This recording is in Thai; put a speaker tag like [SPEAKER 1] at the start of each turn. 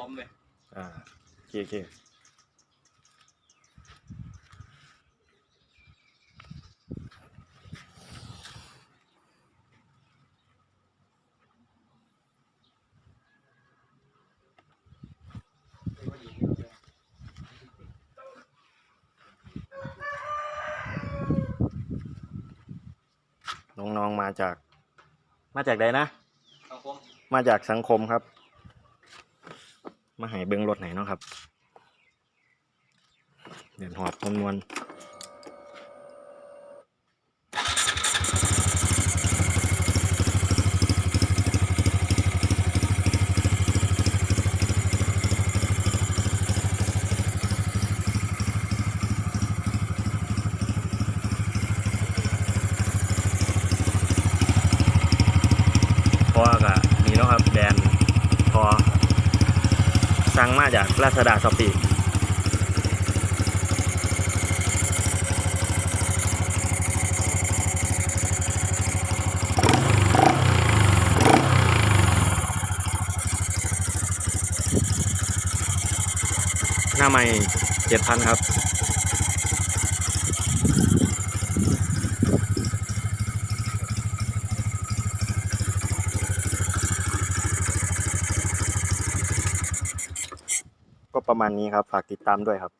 [SPEAKER 1] ล้มเลย
[SPEAKER 2] อ่าโอเคโอเคน้องๆมาจาก มาจากใดนะ
[SPEAKER 1] สังคม
[SPEAKER 2] มาจากสังคมครับ มาหายเบิ้งรถไหนเนาะครับ เดือนหอบมวนวนพราะว่าก็นี่เนาะครับแบรนด์พอ สั่งมาจากลาซาด้าสปีหน้าใหม่เจ็ดพันครับ ก็ประมาณนี้ครับ ฝากติดตามด้วยครับ